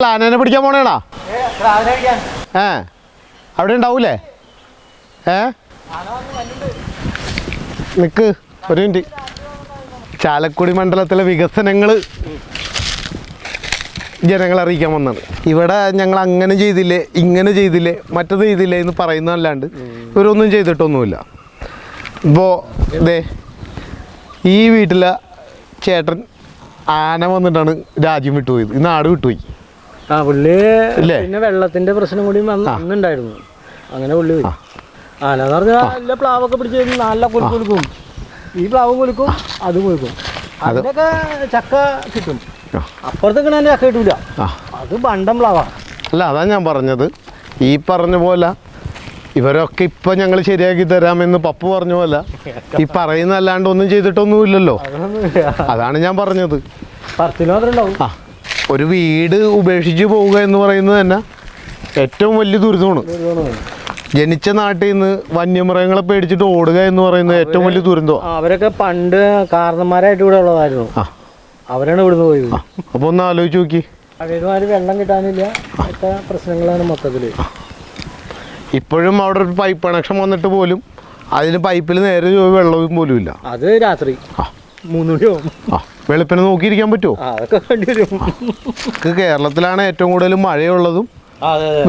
ആനേനെ പിടിക്കാൻ പോണേണാ ഏ അവിടെ ഉണ്ടാവൂലേ? ഏ? നിക്ക് ഒരു മിനിറ്റ്. ചാലക്കുടി മണ്ഡലത്തിലെ വികസനങ്ങൾ ജനങ്ങളെ അറിയിക്കാൻ വന്നാണ് ഇവിടെ ഞങ്ങൾ അങ്ങനെ ചെയ്തില്ലേ ഇങ്ങനെ ചെയ്തില്ലേ മറ്റത് ചെയ്തില്ലേ എന്ന് പറയുന്നതല്ലാണ്ട് ഇവരൊന്നും ചെയ്തിട്ടൊന്നുമില്ല. ഇപ്പോൾ ഇതേ ഈ വീട്ടിലെ ചേട്ടൻ ആന വന്നിട്ടാണ് രാജ്യം വിട്ടുപോയത്. ഈ നാട് വിട്ടുപോയി. ആ പുള്ളി പിന്നെ വെള്ളത്തിന്റെ പ്രശ്നം കൂടി വന്ന് അന്നുണ്ടായിരുന്നു അങ്ങനെ പുള്ളി പോയി. ആനന്ന് പറഞ്ഞാൽ നല്ല പ്ലാവൊക്കെ പിടിച്ച് നല്ല കുലുക്ക് കൊടുക്കും ഈ പ്ലാവും കുലുക്കും അതും കുലുക്കും. അതിനൊക്കെ ചക്ക കിട്ടും. അപ്പുറത്തേക്ക് തന്നെ ചക്ക കിട്ടൂല. അത് ബണ്ടം പ്ലാവാ. അല്ല അതാ ഞാൻ പറഞ്ഞത്. ഈ പറഞ്ഞ പോലെ ഇവരൊക്കെ ഇപ്പൊ ഞങ്ങൾ ശരിയാക്കി തരാമെന്ന് പപ്പു പറഞ്ഞ പോലെ ഈ പറയുന്ന അല്ലാണ്ട് ഒന്നും ചെയ്തിട്ടൊന്നുമില്ലല്ലോ. അതാണ് ഞാൻ പറഞ്ഞത്. പറച്ചിൽ മാത്രമേ ഉണ്ടാവും. ആ. ഒരു വീട് ഉപേക്ഷിച്ച് പോവുക എന്ന് പറയുന്നത് തന്നെ ഏറ്റവും വലിയ ദുരിതമാണ്. ജനിച്ച നാട്ടിൽ നിന്ന് വന്യമൃഗങ്ങളെ പേടിച്ചിട്ട് ഓടുക എന്ന് പറയുന്നത് ഏറ്റവും വലിയ ദുരന്തമാണ് അവരൊക്കെ പണ്ട് കാരണന്മാരായിട്ട് ഇവിടെ ഉള്ളതായിരുന്നു. അവരാണ് ഇവിടുന്ന് പോയത്. അപ്പൊ ഒന്ന് ആലോചിച്ച് നോക്കി. വെള്ളം കിട്ടാനില്ല. ഒക്കെ പ്രശ്നങ്ങളാണ് മൊത്തത്തിൽ. ഇപ്പോഴും അവിടെ ഒരു പൈപ്പ് കണക്ഷൻ വന്നിട്ട് പോലും അതിന് പൈപ്പിൽ നേരെ വെള്ളവും പോലും ഇല്ല അത് രാത്രി. മൂന്ന് മണിയാവും. വെളുപ്പിനെ നോക്കിയിരിക്കാൻ പറ്റുമോ അതൊക്കെ വേണ്ടി വരും. കേരളത്തിലാണ് ഏറ്റവും കൂടുതൽ മഴയുള്ളതും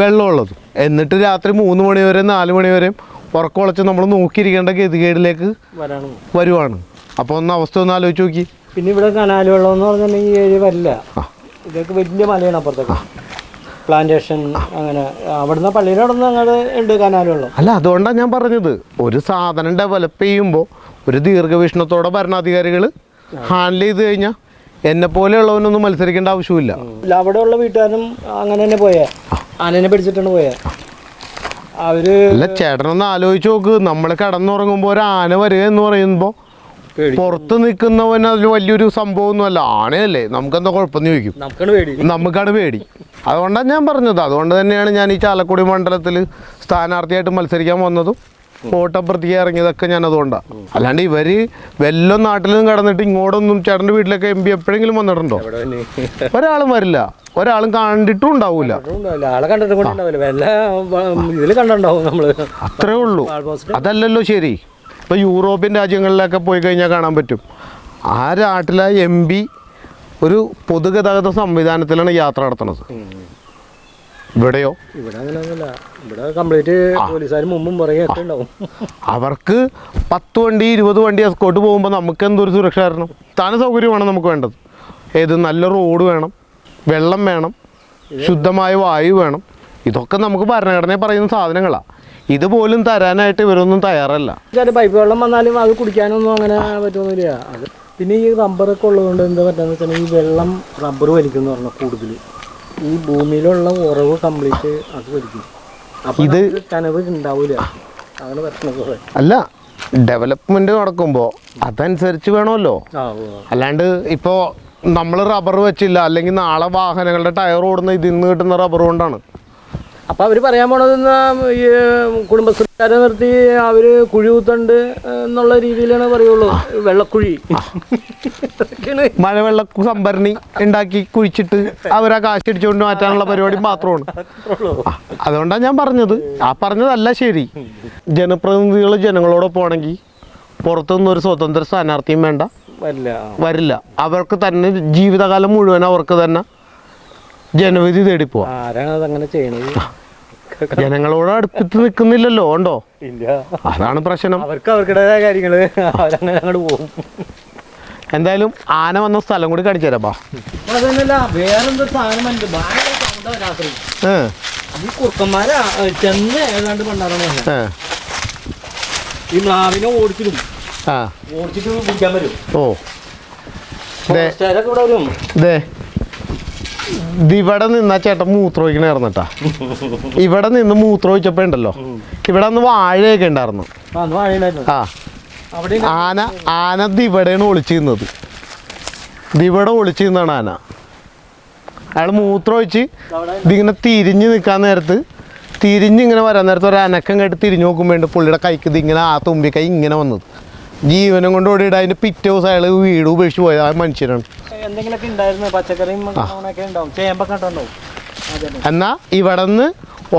വെള്ളമുള്ളതും. എന്നിട്ട് രാത്രി മൂന്ന് മണി വരെ നാല് മണി വരെയും ഉറക്കമുളച്ച് നമ്മൾ നോക്കിയിരിക്കേണ്ട ഗതികേടിലേക്ക് വരുവാണ്. അപ്പോൾ ഒന്ന് അവസ്ഥ ഒന്ന് ആലോചിച്ച് നോക്കി. പിന്നെ ഇവിടെ കനാൽ വെള്ളം എന്ന് പറഞ്ഞിട്ടുണ്ടെങ്കിൽ വരില്ല. ഇതൊക്കെ വലിയ മലയാണ് അപ്പുറത്തൊക്കെ. പ്ലാന്റേഷൻ അങ്ങനെ. അവിടുന്ന് പള്ളിയുടെ അവിടെ നിന്ന് അങ്ങോട്ട് ഉണ്ട് കനാൽ വെള്ളം അല്ല അതുകൊണ്ടാണ് ഞാൻ പറഞ്ഞത്. ഒരു സാധനം ഡെവലപ്പ് ചെയ്യുമ്പോൾ ഒരു ദീർഘവീക്ഷണത്തോടെ ഭരണാധികാരികൾ ഹാൻഡിൽ ചെയ്ത് കഴിഞ്ഞാൽ എന്നെ പോലെയുള്ളവനൊന്നും മത്സരിക്കേണ്ട ആവശ്യമില്ല അവിടെ അവിടെയുള്ള വീട്ടുകാരും അങ്ങനെ തന്നെ പോയ. ആനനെ പിടിച്ചിട്ടാണ് പോയ. അവർ അല്ല ചേട്ടനൊന്ന് ആലോചിച്ച് നോക്ക്. നമ്മൾ കിടന്നുറങ്ങുമ്പോൾ ഒരു ആന വരിക എന്ന് പറയുമ്പോൾ പേടി. പുറത്ത് നിൽക്കുന്നവൻ അതിൽ വലിയൊരു സംഭവമൊന്നുമല്ല. ആനയല്ലേ. നമുക്കെന്താ കുഴപ്പമെന്ന് ചോദിക്കും. നമുക്കാണ് പേടി. അതുകൊണ്ടാണ് ഞാൻ പറഞ്ഞത്. അതുകൊണ്ട് തന്നെയാണ് ഞാൻ ഈ ചാലക്കുടി മണ്ഡലത്തിൽ സ്ഥാനാർത്ഥിയായിട്ട് മത്സരിക്കാൻ വന്നതും. വോട്ടപ്രതിക്ക് ഇറങ്ങിയതൊക്കെ ഞാൻ അതുകൊണ്ടാണ് അല്ലാണ്ട് ഇവർ വല്ല നാട്ടിലും കടന്നിട്ട് ഇങ്ങോട്ടൊന്നും ചേട്ടന്റെ വീട്ടിലൊക്കെ എം പി എപ്പോഴെങ്കിലും വന്നിട്ടുണ്ടോ? ഒരാളും വരില്ല. ഒരാളും കണ്ടിട്ടും നമ്മൾ. അത്രേ ഉള്ളൂ. അതല്ലല്ലോ ശരി. ഇപ്പൊ യൂറോപ്യൻ രാജ്യങ്ങളിലൊക്കെ പോയി കഴിഞ്ഞാൽ കാണാൻ പറ്റും. ആ നാട്ടിലെ എം പി ഒരു പൊതുഗതാഗത സംവിധാനത്തിലാണ് യാത്ര നടത്തുന്നത്. ഇവിടെയോ? ഇവിടെ അങ്ങനെയൊന്നുമില്ല ഇവിടെ കംപ്ലീറ്റ് പോലീസുകാർ മുമ്പും പുറകെ ഒക്കെ ഉണ്ടാവും. അവർക്ക് പത്ത് വണ്ടി ഇരുപത് വണ്ടി എസ്കോട്ട് പോകുമ്പോൾ നമുക്ക് എന്തൊരു സുരക്ഷ തരണം സ്ഥാന സൗകര്യമാണ് നമുക്ക് വേണ്ടത്. ഏത് നല്ല റോഡ് വേണം വെള്ളം വേണം ശുദ്ധമായ വായു വേണം. ഇതൊക്കെ നമുക്ക് ഭരണഘടനയെ പറയുന്ന സാധനങ്ങളാണ് ഇതുപോലും തരാനായിട്ട് ഇവരൊന്നും തയ്യാറല്ല. പൈപ്പ് വെള്ളം വന്നാലും അത് കുടിക്കാനൊന്നും അങ്ങനെ പറ്റുന്നില്ല പിന്നെ ഈ റബ്ബറൊക്കെ ഉള്ളതുകൊണ്ട് എന്താ പറ്റാന്ന് വെച്ചാൽ ഈ വെള്ളം റബ്ബർ വലിക്കുന്നു പറഞ്ഞാൽ കൂടുതൽ ഈ ഭൂമിയിലുള്ള ഉറവ് കംപ്ലീറ്റ് അത് വലിക്കും ഇത് കനവ് ഉണ്ടാവില്ല അങ്ങനെ പ്രശ്നം അല്ല ഡെവലപ്മെന്റ് നടക്കുമ്പോൾ അതനുസരിച്ച് വേണമല്ലോ. അല്ലാണ്ട് ഇപ്പോ നമ്മൾ റബ്ബർ വെച്ചില്ല അല്ലെങ്കിൽ നാളെ വാഹനങ്ങളുടെ ടയർ ഓടുന്ന ഇതിൽ നിന്ന് കിട്ടുന്ന റബ്ബർ കൊണ്ടാണ്. അപ്പോൾ അവർ പറയാൻ പോണത് ഈ കുടുംബശ്രീക്കാരെ നിർത്തി അവർ കുഴി കുത്തണ്ട് എന്നുള്ള രീതിയിലാണ് പറയുള്ളൂ. വെള്ളക്കുഴി. മഴവെള്ള സംഭരണി ഉണ്ടാക്കി കുഴിച്ചിട്ട് അവരാ കാശ് അടിച്ചുകൊണ്ട് മാറ്റാനുള്ള പരിപാടി മാത്രമാണ്. അതുകൊണ്ടാണ് ഞാൻ പറഞ്ഞത്. ആ പറഞ്ഞതല്ല ശരി. ജനപ്രതിനിധികൾ ജനങ്ങളോടൊപ്പം ആണെങ്കിൽ പുറത്തുനിന്ന് ഒരു സ്വതന്ത്ര സ്ഥാനാർത്ഥിയും വേണ്ട. വരില്ല. വരില്ല. അവർക്ക് തന്നെ ജീവിതകാലം മുഴുവൻ അവർക്ക് തന്നെ ജനവിധി തേടിപ്പോ ആരാണ് അതങ്ങനെ ചെയ്യണത്? ജനങ്ങളോട് അടുപ്പിച്ച് നിൽക്കുന്നില്ലല്ലോ ഉണ്ടോ? ഇല്ല. അതാണ് പ്രശ്നം. അവർക്ക് അവർക്കിടേതായ കാര്യങ്ങൾ. അവരങ്ങനെ അങ്ങോട്ട് പോകും. എന്തായാലും ആന വന്ന സ്ഥലം കൂടി കാണിച്ചു തരാം ബാ. അതല്ല വേറെന്തോ സാധനം രാത്രി ഏ. ഈ കുറുക്കന്മാരാ ഏ, ചെന്ന് ഏതാണ്ട് പണ്ടാറാണ് പറഞ്ഞത്. ഏ. ഈ മ്ലാവിനെ ഓടിച്ചിടും. ആ. ഓടിച്ചിട്ട് പിടിക്കാൻ വരും. ഓ. ഇവിടെ വരും. ഇവിടെ നിന്ന് ചേട്ടൻ മൂത്രം ഒഴിക്കണ ഇറന്നിട്ടാ ഇവിടെ നിന്ന് മൂത്രമൊഴിച്ചപ്പോ ഉണ്ടല്ലോ. ഇവിടെ അന്ന് വാഴയൊക്കെ ഉണ്ടായിരുന്നു. ആ ആന ആന ദിവിടെയാണ് ഒളിച്ചിരുന്നത്. ദിവിടെ ഒളിച്ചിരുന്നാണ് ആന. അയാൾ മൂത്രം ഒഴിച്ച് അവിടെ ഇതിങ്ങനെ തിരിഞ്ഞ് നിൽക്കാൻ നേരത്ത് തിരിഞ്ഞിങ്ങനെ വരാൻ നേരത്ത് ഒരു അനക്കം കേട്ട് തിരിഞ്ഞു നോക്കുമ്പോൾ പുള്ളിയുടെ കൈക്ക് ഇതിങ്ങനെ ആ തുമ്പി കൈ ഇങ്ങനെ വന്നത്. ജീവനം കൊണ്ട് ഓടിയിട്ട് അതിന്റെ പിറ്റേ ദിവസം അയാൾ വീട് ഉപേക്ഷിച്ച് പോയത് ആ മനുഷ്യനാണ്. എന്തെങ്കിലുമൊക്കെ ഉണ്ടായിരുന്നു പച്ചക്കറിയും ഒക്കെ ഉണ്ടാവും. ചേമ്പൊക്കെ ഉണ്ടാവും എന്നാൽ ഇവിടെ നിന്ന്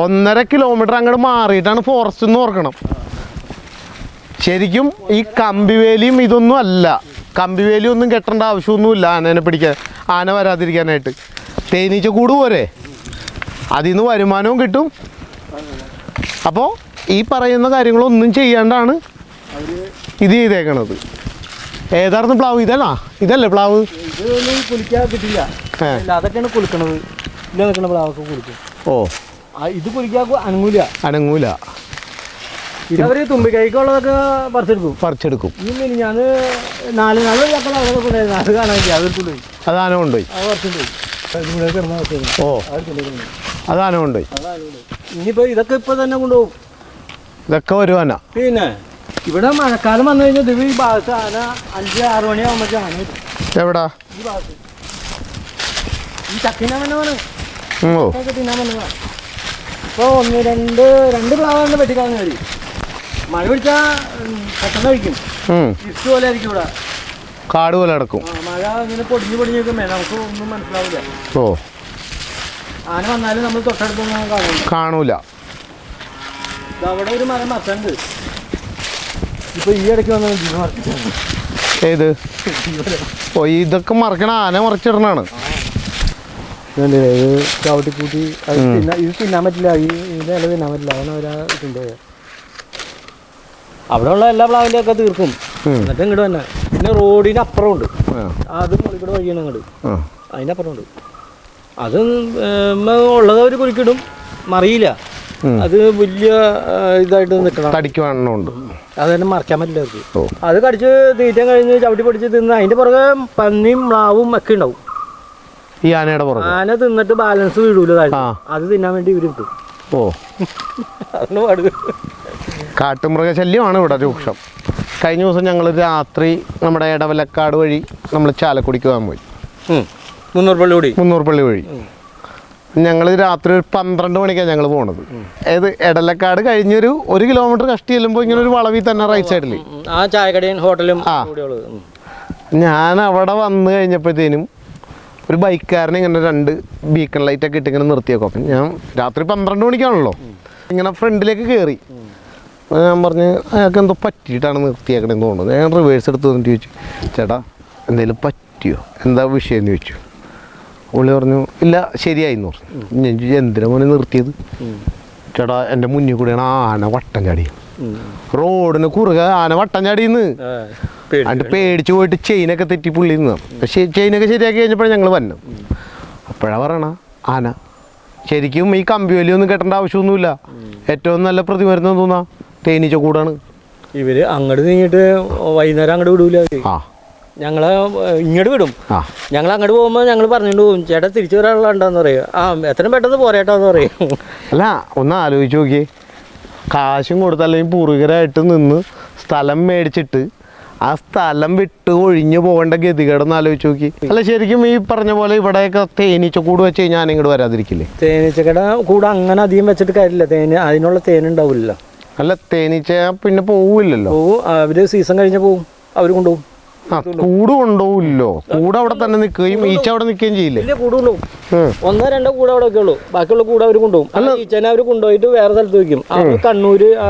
ഒന്നര കിലോമീറ്റർ അങ്ങോട്ട് മാറിയിട്ടാണ് ഫോറസ്റ്റ് എന്ന് ഓർക്കണം. ശരിക്കും ഈ കമ്പിവേലിയും ഇതൊന്നും അല്ല. കമ്പിവേലി ഒന്നും കെട്ടേണ്ട ആവശ്യമൊന്നുമില്ല ആനേനെ പിടിക്കാൻ ആന വരാതിരിക്കാനായിട്ട്. തേനീച്ച കൂട് പോരെ? അതിൽ നിന്ന് വരുമാനവും കിട്ടും. അപ്പോൾ ഈ പറയുന്ന കാര്യങ്ങളൊന്നും ചെയ്യാണ്ടാണ് ഇത് ചെയ്തേക്കണത്. ഏതായിരുന്നു പ്ലാവ്? ഇതല്ലാ. ഇതല്ലേ പ്ലാവ്? ഇതൊന്നും കുലിക്കാൻ കിട്ടില്ല ഏ. ഇല്ല, അതൊക്കെയാണ് കുലുക്കണത്. ഇല്ല നിൽക്കണ പ്ലാവൊക്കെ കുലിക്കും ഓ. ഇത് കുലിക്കാൻ അനങ്ങൂല. അനങ്ങൂല. തുമ്പിക്കൈക്കുള്ളതൊക്കെ പറിച്ചെടുക്കും. പറിച്ചെടുക്കും. ഈ ഞാൻ നാല് നാല് അത് കൊണ്ടുപോയി. അത് ഓ. കൊണ്ടുപോയി. ഇനിയിപ്പോ ഇതൊക്കെ ഇപ്പൊ തന്നെ കൊണ്ടുപോകും. ഇതൊക്കെ വരുവാനാ പിന്നെ ഇവിടെ മഴക്കാലം വന്നു കഴിഞ്ഞാൽ ഇത് ഈ ഭാഗത്ത് ആന അഞ്ച് ആറ് മണിയാകുമ്പോൾ ആന എവിടാ? ഈ ഭാഗത്ത്. ഈ ചക്കിനാ ഓ തിന്നാൻ വന്നതാണ് ഇപ്പോൾ ഒന്ന് രണ്ട് രണ്ട് പ്ലാവാണ് വെട്ടിക്കളഞ്ഞ വരി. മഴ പിടിച്ചാൽ പെട്ടെന്ന് കഴിക്കും. ഇഷ്ട പോലെ ആയിരിക്കും ഇവിടെ. കാട് പോലെ കിടക്കും മഴ ഇങ്ങനെ പൊടിഞ്ഞ് പൊടിഞ്ഞ് നിൽക്കുമ്പേ നമുക്ക് ഒന്നും മനസ്സിലാവില്ല. ഓ. ആന വന്നാലും നമ്മൾ തൊട്ടടുത്തൊന്നും കാണൂല. കാണൂല. അവിടെ ഒരു മരം മറച്ചുണ്ട് ഇപ്പൊ ഈ ഇടയ്ക്ക് വന്ന ഏത്? ഓ ഇതൊക്കെ മറക്കണ ആന മറിച്ചിടണാണ്. ചവിട്ടി കൂട്ടി ഇത് തിന്നാൻ പറ്റില്ല. ഈ ഇതല്ല ഇല തിന്നാൻ പറ്റില്ല. അതാണ് അവരാ ഇട്ടുണ്ട് അവിടെ ഉള്ള എല്ലാ പ്ലാവിന്റെ ഒക്കെ തീർക്കും. എന്നിട്ട് ഇങ്ങോട്ട് തന്നെ പിന്നെ റോഡിന് അപ്പുറമുണ്ട്. അത് മുകളിൽ വഴിയാണ് അങ്ങോട്ട്. അതിന്റെ അപ്പുറം ഉണ്ട് അത് ഉള്ളത് അവർ കുറുക്കിടും മറിയില്ല. അത് വലിയ ഇതായിട്ട് നിൽക്കണം. തടിക്ക് വണ്ണമുണ്ട് അത് തന്നെ മറക്കാൻ പറ്റില്ല അവർക്ക്. അത് കടിച്ച് തീറ്റം കഴിഞ്ഞ് ചവിട്ടി പിടിച്ച് തിന്ന് അതിന്റെ പുറകെ പന്നിയും മ്ലാവും ഒക്കെ ഉണ്ടാവും. ഈ ആനയുടെ പുറകെ? ആന തിന്നിട്ട് ബാലൻസ് വീഴൂല അത് തിന്നാൻ വേണ്ടി ഇവർ കിട്ടും ഓ. അതാണ് പാട്. കാട്ടുമൃഗശല്യമാണ് ഇവിടെ രൂക്ഷം കഴിഞ്ഞ ദിവസം ഞങ്ങൾ രാത്രി നമ്മുടെ ഇടവലക്കാട് വഴി നമ്മൾ ചാലക്കുടിക്ക് പോകാൻ പോയി. മുന്നൂർ പള്ളി വഴി മുന്നൂർ പള്ളി വഴി. ഞങ്ങൾ രാത്രി ഒരു പന്ത്രണ്ട് മണിക്കാണ് ഞങ്ങൾ പോണത്. അതായത് ഇടലക്കാട് കഴിഞ്ഞൊരു ഒരു കിലോമീറ്റർ കഷ്ടി ചെല്ലുമ്പോൾ ഇങ്ങനെ ഒരു വളവിൽ തന്നെ റൈറ്റ് സൈഡിൽ ആ ചായക്കടയും ഹോട്ടലും ആ. ഞാൻ അവിടെ വന്ന് കഴിഞ്ഞപ്പോഴത്തേനും ഒരു ബൈക്കുകാരനെ ഇങ്ങനെ രണ്ട് ബീക്കൺ ലൈറ്റൊക്കെ ഇട്ട് ഇങ്ങനെ നിർത്തിയേക്കും. അപ്പം ഞാൻ രാത്രി പന്ത്രണ്ട് മണിക്കാണല്ലോ. ഇങ്ങനെ ഫ്രണ്ടിലേക്ക് കയറി ഞാൻ പറഞ്ഞ് അയാൾക്ക് എന്തോ പറ്റിയിട്ടാണ് നിർത്തിയേക്കണേന്ന് തോന്നുന്നത് ഞാൻ റിവേഴ്സ് എടുത്ത് വന്നിട്ട് ചോദിച്ചു ചേട്ടാ എന്തെങ്കിലും പറ്റിയോ? എന്താ വിഷയം എന്ന് ചോദിച്ചു. പുള്ളി പറഞ്ഞു ഇല്ല ശരിയായി എന്ന് പറഞ്ഞു ഞാൻ എന്തിനാ മോനെ നിർത്തിയത്? ചേട്ടാ എന്റെ മുന്നിൽ കൂടെയാണ് ആന വട്ടം ചാടി. റോഡിന് കുറുകെ ആന വട്ടം ചാടിയെന്ന്. എന്നിട്ട് പേടിച്ച് പോയിട്ട് ചെയിനൊക്കെ തെറ്റി പുള്ളി നിന്ന്. പക്ഷേ ചെയിനൊക്കെ ശരിയാക്കി കഴിഞ്ഞപ്പോഴാണ് ഞങ്ങൾ വന്നു. അപ്പോഴാ പറയണ ആന ശരിക്കും ഈ കമ്പി വലിയൊന്നും കെട്ടേണ്ട ആവശ്യമൊന്നുമില്ല. ഏറ്റവും നല്ല പ്രതിമരുന്ന് തോന്നാ തേനീച്ച കൂടാണ്. ഇവർ അങ്ങോട്ട് നീങ്ങിട്ട് വൈകുന്നേരം അങ്ങോട്ട് വിടൂല. ആ. ഞങ്ങളെ ഏർ, ഇങ്ങോട്ട് വിടും. ഞങ്ങൾ അങ്ങോട്ട് പോകുമ്പോൾ ഞങ്ങൾ പറഞ്ഞിട്ട് പോകും ചേട്ടാ തിരിച്ചു വരാനുള്ളതാണ് പറയും. ആ എത്രയും പെട്ടെന്ന് പോരേട്ടാന്ന് പറയും. അല്ല ഒന്ന് ആലോചിച്ച് നോക്കിയേ. കാശും കൊടുത്ത് അല്ലെങ്കിൽ പൂർവികരായിട്ട് നിന്ന് സ്ഥലം മേടിച്ചിട്ട് ആ സ്ഥലം വിട്ട് ഒഴിഞ്ഞു പോകേണ്ട ഗതികേടൊന്ന് ആലോചിച്ച് നോക്കി. അല്ല ശരിക്കും ഈ പറഞ്ഞ പോലെ ഇവിടെയൊക്കെ തേനീച്ച കൂട് വെച്ച് കഴിഞ്ഞാൽ ഞാൻ ഇങ്ങോട്ട് വരാതിരിക്കില്ലേ? തേനീച്ചക്കട കൂടെ അങ്ങനെ അധികം വെച്ചിട്ട് കാര്യമില്ല. തേന് അതിനുള്ള തേനുണ്ടാവില്ല അല്ല തേനീച്ച പിന്നെ പോവില്ലല്ലോ. പോവും. അവർ സീസൺ കഴിഞ്ഞ് പോവും. അവർ കൊണ്ടുപോകും ആ കൂട് കൊണ്ടുപോവില്ലോ കൂട് അവിടെ തന്നെ നിൽക്കുകയും ഈച്ച അവിടെ നിൽക്കുകയും ചെയ്യില്ലേ? കൂട് കൊണ്ടുപോകും ഒന്നോ രണ്ടോ കൂടെ അവിടെ ഒക്കെ ഉള്ളൂ ബാക്കിയുള്ള കൂടെ അവർ കൊണ്ടുപോകും. അല്ല. ഈച്ചനെ അവർ കൊണ്ടുപോയിട്ട് വേറെ സ്ഥലത്ത് വെക്കും അവർ കണ്ണൂര് ആ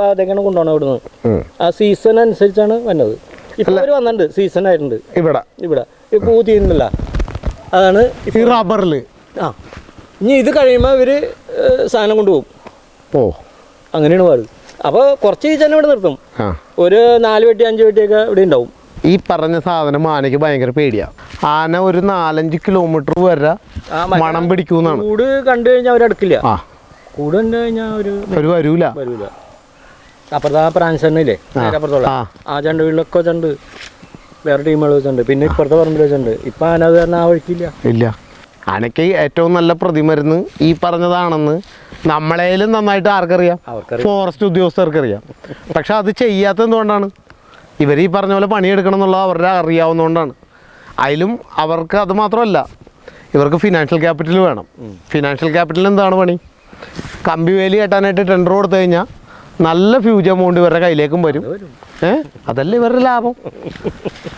ഭാഗത്തേക്കാണ് കൊണ്ടുപോകണം അവിടുന്ന്. ആ സീസൺ അനുസരിച്ചാണ് വന്നത്. ഇപ്പൊ അവർ വന്നിട്ടുണ്ട്. സീസൺ ആയിട്ടുണ്ട്. ഇവിടെ. ഇവിടെ. ഈ പൂ തീരുന്നില്ല അതാണ് ഈ റബ്ബറിൽ ആ. ഇനി ഇത് കഴിയുമ്പോൾ ഇവർ സാധനം കൊണ്ടുപോകും. ഓ. അങ്ങനെയാണ് പാട് അപ്പോൾ കുറച്ച് ഈച്ചനെ ഇവിടെ നിർത്തും. ഒരു നാല് വെട്ടി അഞ്ച് വെട്ടിയൊക്കെ ഇവിടെ ഉണ്ടാവും. ഈ പറഞ്ഞ സാധനം ആനയ്ക്ക് ഭയങ്കര പേടിയാ. ആന ഒരു നാലഞ്ച് കിലോമീറ്റർ വരെ മണം പിടിക്കൂന്നാണ്. കൂട് കണ്ടു കഴിഞ്ഞാൽ അവരടുക്കില്ല ആ. കൂട് കണ്ടു കഴിഞ്ഞാൽ ഒരു ഒരു വരൂല. വരൂല. അപ്പുറത്തെ ആ. പ്രാൻസണ്ണയില്ലേ ആ. ആ ചണ്ട് വീട്ടിലൊക്കെ ചണ്ട്. വേറെ ടീമുകൾ വെച്ചുണ്ട് പിന്നെ ഇപ്പുറത്തെ പറമ്പിൽ വെച്ചുണ്ട് ഇപ്പൊ ആന അത് കാരണം ആ വഴിക്കില്ല. ഇല്ല. ആനയ്ക്ക് ഏറ്റവും നല്ല പ്രതിമരുന്ന് ഈ പറഞ്ഞതാണെന്ന് നമ്മളേലും നന്നായിട്ട് ആർക്കറിയാം. ഫോറസ്റ്റ് ഉദ്യോഗസ്ഥർക്കറിയാം. പക്ഷെ അത് ചെയ്യാത്ത എന്തുകൊണ്ടാണ്? ഇവർ ഈ പറഞ്ഞ പോലെ പണിയെടുക്കണം എന്നുള്ളത് അവരുടെ അറിയാവുന്നതുകൊണ്ടാണ്. അതിലും അവർക്ക് അത് മാത്രമല്ല ഇവർക്ക് ഫിനാൻഷ്യൽ ക്യാപിറ്റൽ വേണം. ഫിനാൻഷ്യൽ ക്യാപിറ്റൽ എന്താണ് പണി? കമ്പി വേലി കെട്ടാനായിട്ട് ടെൻഡർ കൊടുത്തു കഴിഞ്ഞാൽ നല്ല ഫ്യൂജ് എമൗണ്ട് ഇവരുടെ കയ്യിലേക്കും വരും. ഏ? അതല്ല ഇവരുടെ ലാഭം.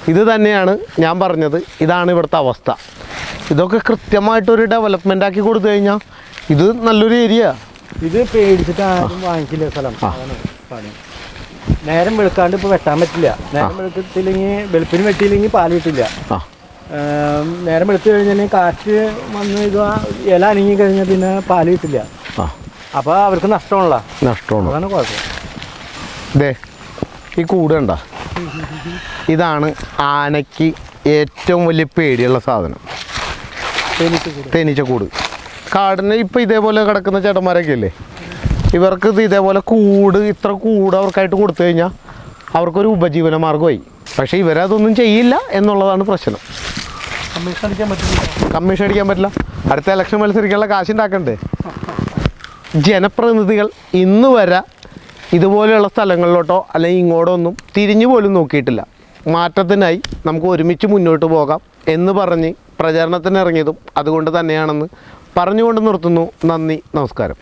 ഇത് തന്നെയാണ് ഞാൻ പറഞ്ഞത്. ഇതാണ് ഇവിടുത്തെ അവസ്ഥ. ഇതൊക്കെ കൃത്യമായിട്ടൊരു ഡെവലപ്മെന്റ് ആക്കി കൊടുത്തു കഴിഞ്ഞാൽ ഇത് നല്ലൊരു ഏരിയ ഇത് പേടിച്ചിട്ട് ആരും വാങ്ങിക്കില്ല സ്ഥലം. നേരം വെളുക്കാണ്ട് ഇപ്പൊ വെട്ടാൻ പറ്റില്ല. നേരം വെളുക്കത്തില്ലെങ്കിൽ വെളുപ്പിന് വെട്ടിയില്ലെങ്കിൽ പാൽ കിട്ടില്ല. നേരം വെളുത്ത് കഴിഞ്ഞാൽ കാറ്റ് വന്ന് ഇത് ഇല അനങ്ങി കഴിഞ്ഞാൽ പിന്നെ പാൽ കിട്ടില്ല. ആ. അപ്പോൾ അവർക്ക് നഷ്ടമാണല്ലോ. നഷ്ടമാണ്? അതാണ് കുഴപ്പം. ഈ കൂട് കണ്ട? ഇതാണ് ആനയ്ക്ക് ഏറ്റവും വലിയ പേടിയുള്ള സാധനം. തേനീച്ച കൂട് തേനീച്ചക്കൂട്. കാടിന് ഇപ്പം ഇതേപോലെ കിടക്കുന്ന ചേട്ടന്മാരൊക്കെ ഇല്ലേ? ഇവർക്ക് ഇത് ഇതേപോലെ കൂട് ഇത്ര കൂട് അവർക്കായിട്ട് കൊടുത്തു കഴിഞ്ഞാൽ അവർക്കൊരു ഉപജീവന മാർഗമായി പക്ഷേ ഇവരതൊന്നും ചെയ്യില്ല എന്നുള്ളതാണ് പ്രശ്നം. കമ്മീഷൻ അടിക്കാൻ പറ്റില്ല. കമ്മീഷൻ അടിക്കാൻ പറ്റില്ല. അടുത്ത ഇലക്ഷൻ മത്സരിക്കാനുള്ള കാശ് ഉണ്ടാക്കണ്ടേ? ജനപ്രതിനിധികൾ ഇന്ന് വരെ ഇതുപോലെയുള്ള സ്ഥലങ്ങളിലോട്ടോ അല്ലെങ്കിൽ ഇങ്ങോട്ടോ ഒന്നും തിരിഞ്ഞു പോലും നോക്കിയിട്ടില്ല. മാറ്റത്തിനായി നമുക്ക് ഒരുമിച്ച് മുന്നോട്ട് പോകാം എന്ന് പറഞ്ഞ് പ്രചാരണത്തിന് ഇറങ്ങിയതും അതുകൊണ്ട് തന്നെയാണെന്ന് പറഞ്ഞുകൊണ്ട് നിർത്തുന്നു. നന്ദി നമസ്കാരം.